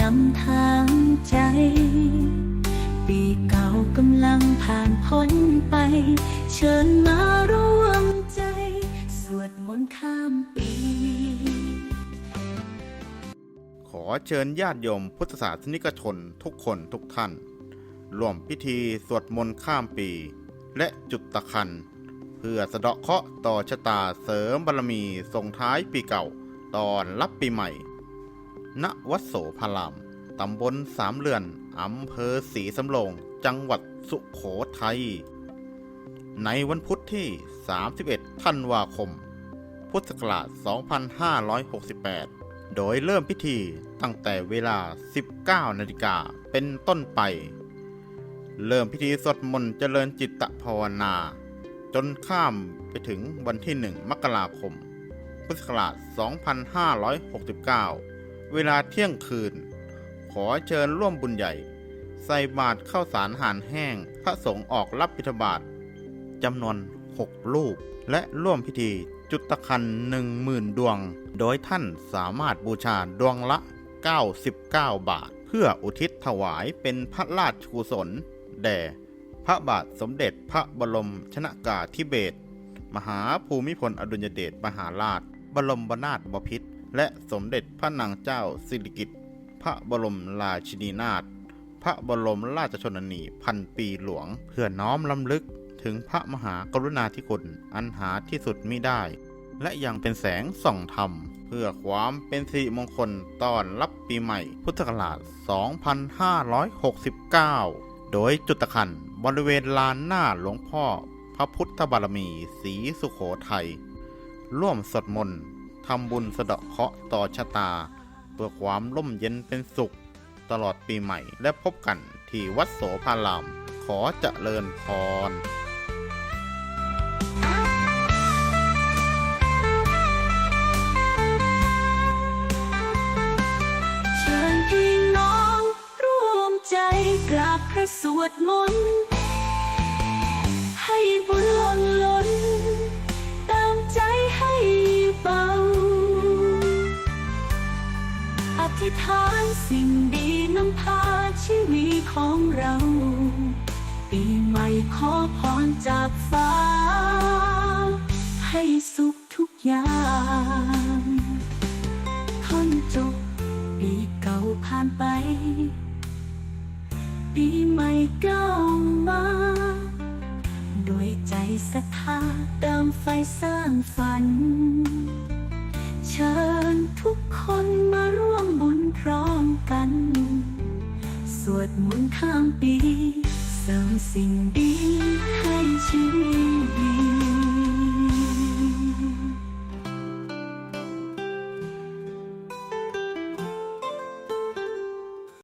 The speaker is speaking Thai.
นำทางใจ ปีเก่ากำลังผ่านพ้นไป เชิญมาร่วมใจ สวดมนต์ข้ามปี ขอเชิญญาติโยมพุทธศาสนิกชนทุกคนทุกท่าน ร่วมพิธีสวดมนต์ข้ามปี และจุดตะคัน เพื่อสะเดาะเคราะห์ต่อชะตาเสริมบารมีส่งท้ายปีเก่าตอนรับปีใหม่ ณวัดโสพาราม ตำบลสามเรือน อำเภอศรีสำโรง จังหวัดสุโขทัย ในวันพุธที่ 31 ธันวาคม พุทธศักราช 2568 โดยเริ่มพิธีตั้งแต่เวลา 19 นาฬิกาเป็นต้นไป เริ่มพิธีสวดมนต์เจริญจิตภาวนา จนข้ามไปถึงวันที่ 1 มกราคม พุทธศักราช 2569 เวลาเที่ยงคืน ขอเชิญร่วมบุญใหญ่ ใส่บาตรข้าวสารหารแห้ง พระสงฆ์ออกรับบิณฑบาตจำนวน6ลูก และร่วมพิธีจุดตะคัน10,000ดวง โดยท่านสามารถบูชาดวงละ 99 บาท เพื่ออุทิศถวายเป็นพระราชกุศล แด่พระบาทสมเด็จพระบรมชนากาธิเบศรมหาภูมิพลอดุลยเดชมหาราช บรมนาถบพิตร และสมเด็จพระนางเจ้าสิริกิติ์พระบรมราชินีนาถพระบรมราชชนนีพันปีหลวง เพื่อน้อมลำลึกถึงพระมหากรุณาธิคุณอันหาที่สุดมิได้ และยังเป็นแสงส่องธรรม เพื่อความเป็นสิริมงคลต้อนรับปีใหม่พุทธศักราช 2569 โดยจุตคันบริเวณลานหน้าหลวงพ่อ พระพุทธบารมีศรีสุโขทัยร่วมสวดมนต์ ทำบุญสะเดาะเคราะห์ต่อชะตา เพื่อความร่มเย็นเป็นสุข ตลอดปีใหม่และพบกันที่วัดโสภาราม ขอเจริญพรเชิญพี่น้องร่วมใจกราบพระสวดมนต์ให้บุญล้น ธิษฐานสิ่งดีนำพาชีวิตของเรา ปีใหม่ขอพรจากฟ้า ให้สุขทุกอย่างพ้นจบปีเก่าผ่านไป ปีใหม่ก้าวมาด้วยใจศรัทธาเติมไฟสร้างฝัน เชิญทุกคน พร้อมกัน สวดมนต์ข้ามปี เสริมสิ่งดีให้ชี